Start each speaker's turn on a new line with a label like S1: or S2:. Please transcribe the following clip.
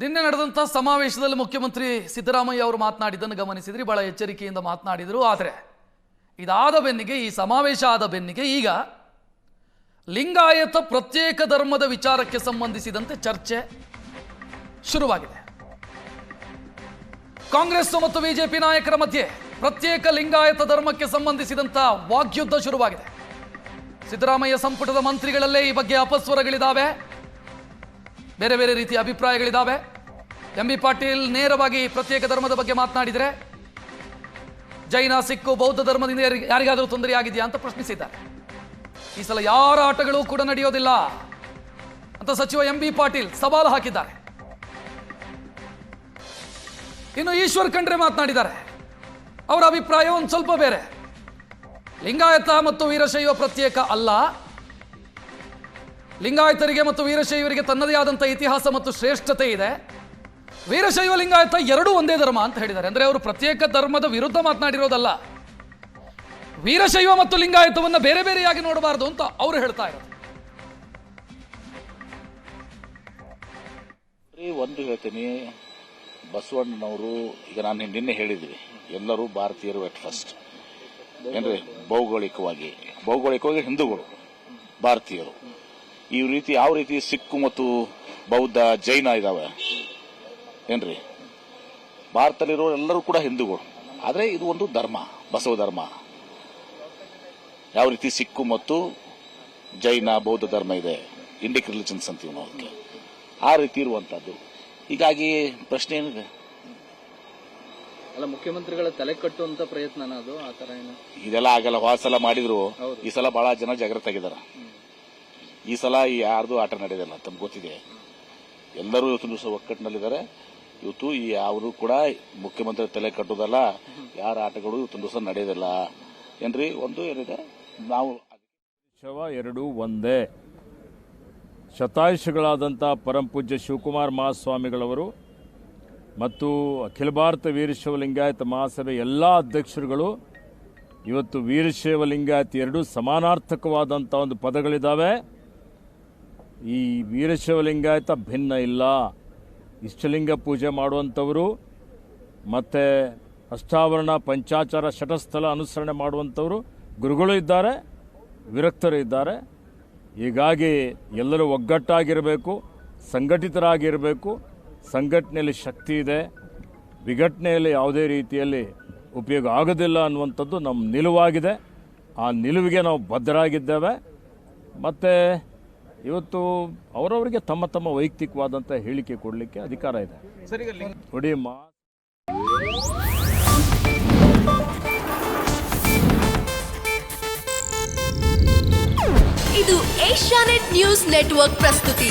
S1: ನಿನ್ನೆ ನಡೆದಂಥ ಸಮಾವೇಶದಲ್ಲಿ ಮುಖ್ಯಮಂತ್ರಿ ಸಿದ್ದರಾಮಯ್ಯ ಅವರು ಮಾತನಾಡಿದ್ದನ್ನು ಗಮನಿಸಿದ್ರಿ, ಬಹಳ ಎಚ್ಚರಿಕೆಯಿಂದ ಮಾತನಾಡಿದರು. ಆದರೆ ಇದಾದ ಬೆನ್ನಿಗೆ, ಈ ಸಮಾವೇಶ ಆದ ಬೆನ್ನಿಗೆ ಈಗ ಲಿಂಗಾಯತ ಪ್ರತ್ಯೇಕ ಧರ್ಮದ ವಿಚಾರಕ್ಕೆ ಸಂಬಂಧಿಸಿದಂತೆ ಚರ್ಚೆ ಶುರುವಾಗಿದೆ. ಕಾಂಗ್ರೆಸ್ ಮತ್ತು ಬಿಜೆಪಿ ನಾಯಕರ ಮಧ್ಯೆ ಪ್ರತ್ಯೇಕ ಲಿಂಗಾಯತ ಧರ್ಮಕ್ಕೆ ಸಂಬಂಧಿಸಿದಂತ ವಾಗ್ಯುದ್ಧ ಶುರುವಾಗಿದೆ. ಸಿದ್ದರಾಮಯ್ಯ ಸಂಪುಟದ ಮಂತ್ರಿಗಳಲ್ಲೇ ಈ ಬಗ್ಗೆ ಅಪಸ್ವರಗಳಿದ್ದಾವೆ. ಬೇರೆ ಬೇರೆ ರೀತಿಯ ಅಭಿಪ್ರಾಯಗಳಿದ್ದಾವೆ. ಎಂ ಬಿ ಪಾಟೀಲ್ ನೇರವಾಗಿ ಪ್ರತ್ಯೇಕ ಧರ್ಮದ ಬಗ್ಗೆ ಮಾತನಾಡಿದರೆ, ಜೈನ, ಸಿಕ್ಕು, ಬೌದ್ಧ ಧರ್ಮದಿಂದ ಯಾರಿ- ಯಾರಿಗಾದರೂ ತೊಂದರೆ ಆಗಿದೆಯಾ ಅಂತ ಪ್ರಶ್ನಿಸಿದ್ದಾರೆ. ಈ ಸಲ ಯಾರ ಆಟಗಳು ಕೂಡ ನಡೆಯೋದಿಲ್ಲ ಅಂತ ಸಚಿವ ಎಂ ಬಿ ಪಾಟೀಲ್ ಸವಾಲು ಹಾಕಿದ್ದಾರೆ. ಇನ್ನು ಈಶ್ವರ್ ಖಂಡ್ರೆ ಮಾತನಾಡಿದ್ದಾರೆ. ಅವರ ಅಭಿಪ್ರಾಯ ಒಂದು ಸ್ವಲ್ಪ ಬೇರೆ. ಲಿಂಗಾಯತ ಮತ್ತು ವೀರಶೈವ ಪ್ರತ್ಯೇಕ ಅಲ್ಲ. ಲಿಂಗಾಯತರಿಗೆ ಮತ್ತು ವೀರಶೈವರಿಗೆ ತನ್ನದೇ ಆದಂಥ ಇತಿಹಾಸ ಮತ್ತು ಶ್ರೇಷ್ಠತೆ ಇದೆ. ವೀರಶೈವ ಲಿಂಗಾಯತ ಎರಡೂ ಒಂದೇ ಧರ್ಮ ಅಂತ ಹೇಳಿದ್ದಾರೆ. ಅಂದ್ರೆ ಅವರು ಪ್ರತ್ಯೇಕ ಧರ್ಮದ ವಿರುದ್ಧ ಮಾತನಾಡಿರೋದಲ್ಲ. ವೀರಶೈವ ಮತ್ತು ಲಿಂಗಾಯತವನ್ನು ಬೇರೆ ಬೇರೆಯಾಗಿ ನೋಡಬಾರದು ಅಂತ ಅವರು ಹೇಳ್ತಾ ಇರೋದು.
S2: ಒಂದು ಹೇಳ್ತೀನಿ. ಬಸವಣ್ಣನವರು, ಈಗ ನಾನು ನಿನ್ನೆ ಹೇಳಿದ್ವಿ ಎಲ್ಲರೂ ಭಾರತೀಯರು ಎಟ್ ಫಸ್ಟ್ ಏನ್ರಿ? ಭೌಗೋಳಿಕವಾಗಿ. ಭೌಗೋಳಿಕವಾಗಿ ಹಿಂದೂಗಳು, ಭಾರತೀಯರು. ಈ ರೀತಿ, ಯಾವ ರೀತಿ ಸಿಕ್ಕು ಮತ್ತು ಬೌದ್ಧ ಜೈನ ಇದಾವೆ? ಏನ್ರಿ? ಭಾರತದಲ್ಲಿರೋ ಎಲ್ಲರೂ ಕೂಡ ಹಿಂದೂಗಳು. ಆದರೆ ಇದು ಒಂದು ಧರ್ಮ ಬಸವ ಧರ್ಮ. ಯಾವ ರೀತಿ ಸಿಕ್ಕು ಮತ್ತು ಜೈನ ಬೌದ್ಧ ಧರ್ಮ ಇದೆ ಇಂಡಿಕ್ ರಿಲಿಜನ್ಸ್ ಅಂತೀವಿ ನಾವು ಅದಕ್ಕೆ. ಆ ರೀತಿ ಇರುವಂತದ್ದು ಹೀಗಾಗಿ ಪ್ರಶ್ನೆ ಏನಿದೆ?
S3: ಅಲ್ಲ ಮುಖ್ಯಮಂತ್ರಿಗಳ ತಲೆ ಕಟ್ಟುವಂತ ಪ್ರಯತ್ನನ ಅದು ಆ ಏನು?
S2: ಇದೆಲ್ಲ ಆಗಲ್ಲ ಸಲ ಮಾಡಿದ್ರು. ಈ ಸಲ ಬಹಳ ಜನ ಜಾಗೃತ ಆಗಿದ್ದಾರೆ. ಈ ಸಲ ಯಾರ್ದು ಆಟ ನಡೆಯಲ್ಲ ತಮ್ಗೆ ಗೊತ್ತಿದೆ. ಎಲ್ಲರೂ ಇವತ್ತು ದಿವಸ ಒಕ್ಕಟ್ಟಿನಲ್ಲಿದ್ದಾರೆ. ಇವತ್ತು ಈ ಅವರು ಕೂಡ ಮುಖ್ಯಮಂತ್ರಿ ತಲೆ ಕಟ್ಟೋದಲ್ಲ, ಯಾರ ಆಟಗಳು ಇವತ್ತೊಂದು ದಿವಸ ನಡೆಯೋದಿಲ್ಲ. ಏನ್ರಿ, ಒಂದು ಏನಿದೆ ನಾವು
S4: ಶವ ಎರಡು ಒಂದೇ. ಶತಾಯುಷಿಗಳಾದಂಥ ಪರಮಪೂಜ್ಯ ಶಿವಕುಮಾರ್ ಮಹಾಸ್ವಾಮಿಗಳವರು ಮತ್ತು ಅಖಿಲ ಭಾರತ ವೀರಶೈವ ಲಿಂಗಾಯತ ಮಹಾಸಭೆ ಎಲ್ಲ ಅಧ್ಯಕ್ಷರುಗಳು ಇವತ್ತು ವೀರಶೈವ ಲಿಂಗಾಯತ ಎರಡೂ ಸಮಾನಾರ್ಥಕವಾದಂಥ ಒಂದು ಪದಗಳಿದ್ದಾವೆ. ಈ ವೀರಶೈವ ಲಿಂಗಾಯತ ಭಿನ್ನ ಇಲ್ಲ. ಇಷ್ಟಲಿಂಗ ಪೂಜೆ ಮಾಡುವಂಥವರು, ಮತ್ತು ಅಷ್ಟಾವರಣ ಪಂಚಾಚಾರ ಶಟಸ್ಥಲ ಅನುಸರಣೆ ಮಾಡುವಂಥವರು ಗುರುಗಳು ಇದ್ದಾರೆ, ವಿರಕ್ತರು ಇದ್ದಾರೆ. ಹೀಗಾಗಿ ಎಲ್ಲರೂ ಒಗ್ಗಟ್ಟಾಗಿರಬೇಕು, ಸಂಘಟಿತರಾಗಿರಬೇಕು. ಸಂಘಟನೆಯಲ್ಲಿ ಶಕ್ತಿ ಇದೆ. ವಿಘಟನೆಯಲ್ಲಿ ಯಾವುದೇ ರೀತಿಯಲ್ಲಿ ಉಪಯೋಗ ಆಗೋದಿಲ್ಲ ಅನ್ನುವಂಥದ್ದು ನಮ್ಮ ನಿಲುವಾಗಿದೆ. ಆ ನಿಲುವಿಗೆ ನಾವು ಬದ್ಧರಾಗಿದ್ದೇವೆ. ಮತ್ತು ಇವತ್ತು ಅವರವರಿಗೆ ತಮ್ಮ ತಮ್ಮ ವೈಯಕ್ತಿಕವಾದಂಥ ಹೇಳಿಕೆ ಕೊಡಲಿಕ್ಕೆ ಅಧಿಕಾರ ಇದೆ. ನೋಡಿ ಮಾ
S5: ಇದು ಏಷ್ಯಾನೆಟ್ ನ್ಯೂಸ್ ನೆಟ್ವರ್ಕ್ ಪ್ರಸ್ತುತಿ.